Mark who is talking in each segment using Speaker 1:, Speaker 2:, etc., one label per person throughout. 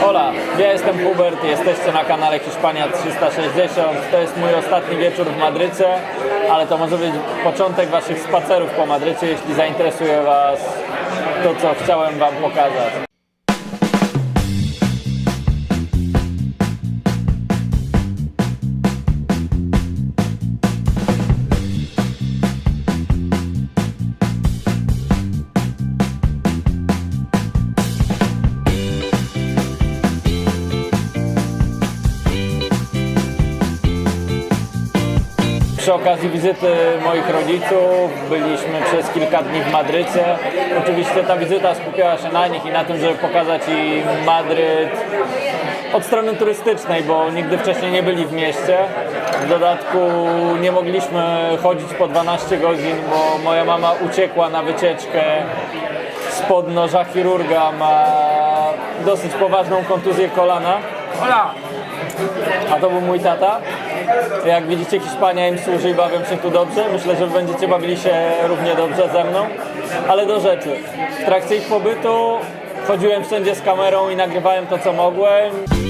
Speaker 1: Hola, ja jestem Hubert, jesteście na kanale Hiszpania 360. To jest mój ostatni wieczór w Madrycie, ale to może być początek Waszych spacerów po Madrycie, jeśli zainteresuje Was to, co chciałem Wam pokazać. Przy okazji wizyty moich rodziców byliśmy przez kilka dni w Madrycie. Oczywiście ta wizyta skupiała się na nich i na tym, żeby pokazać im Madryt od strony turystycznej, bo nigdy wcześniej nie byli w mieście. W dodatku nie mogliśmy chodzić po 12 godzin, bo moja mama uciekła na wycieczkę spod noża chirurga, ma dosyć poważną kontuzję kolana.
Speaker 2: Hola,
Speaker 1: A to był mój tata. Jak widzicie, Hiszpania im służy i bawią się tu dobrze. Myślę, że będziecie bawili się równie dobrze ze mną. Ale do rzeczy. W trakcie ich pobytu chodziłem wszędzie z kamerą i nagrywałem to, co mogłem.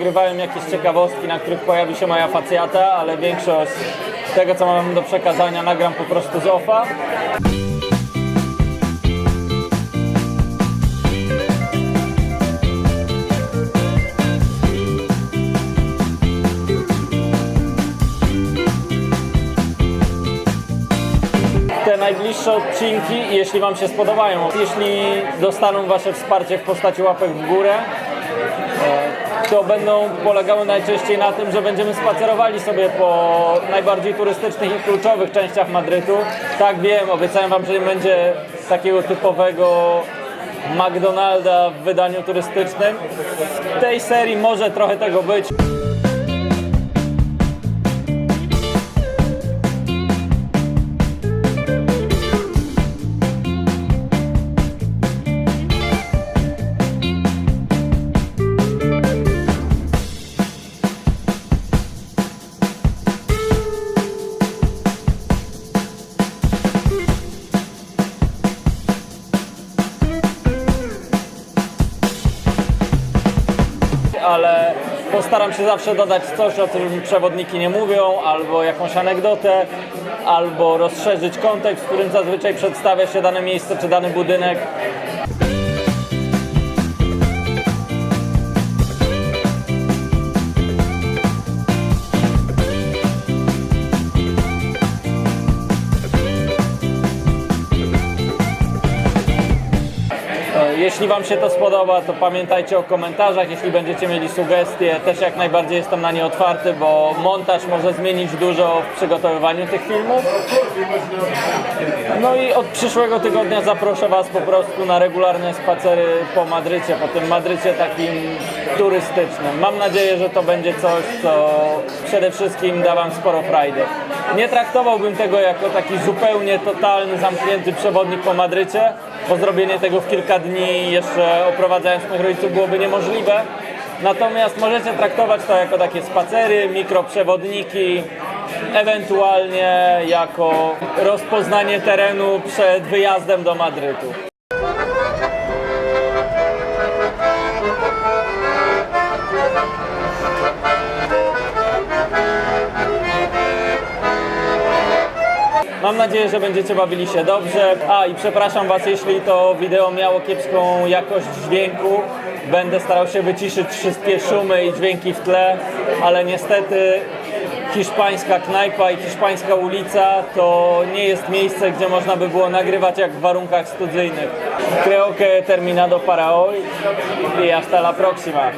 Speaker 1: Dogrywałem jakieś ciekawostki, na których pojawi się moja facjata, ale większość tego, co mam do przekazania, nagram po prostu z OFA. te najbliższe odcinki, jeśli Wam się spodobają, jeśli dostaną Wasze wsparcie w postaci łapek w górę, to będą polegały najczęściej na tym, że będziemy spacerowali sobie po najbardziej turystycznych i kluczowych częściach Madrytu. Tak wiem, obiecałem Wam, że nie będzie takiego typowego McDonalda w wydaniu turystycznym. W tej serii może trochę tego być. Ale postaram się zawsze dodać coś, o czym przewodniki nie mówią, albo jakąś anegdotę, albo rozszerzyć kontekst, w którym zazwyczaj przedstawia się dane miejsce czy dany budynek. Jeśli Wam się to spodoba, to pamiętajcie o komentarzach. Jeśli będziecie mieli sugestie, też jak najbardziej jestem na nie otwarty, bo montaż może zmienić dużo w przygotowywaniu tych filmów. No i od przyszłego tygodnia zaproszę Was po prostu na regularne spacery po Madrycie, po tym Madrycie takim turystycznym. Mam nadzieję, że to będzie coś, co przede wszystkim da Wam sporo frajdy. Nie traktowałbym tego jako taki zupełnie totalny, zamknięty przewodnik po Madrycie, bo zrobienie tego w kilka dni jeszcze oprowadzając moich rodziców byłoby niemożliwe. Natomiast możecie traktować to jako takie spacery, mikroprzewodniki, ewentualnie jako rozpoznanie terenu przed wyjazdem do Madrytu. Nadzieję, że będziecie bawili się dobrze. A i przepraszam Was, jeśli to wideo miało kiepską jakość dźwięku. Będę starał się wyciszyć wszystkie szumy i dźwięki w tle, ale niestety hiszpańska knajpa i hiszpańska ulica to nie jest miejsce, gdzie można by było nagrywać jak w warunkach studyjnych. Creo que terminado para hoy y hasta la próxima.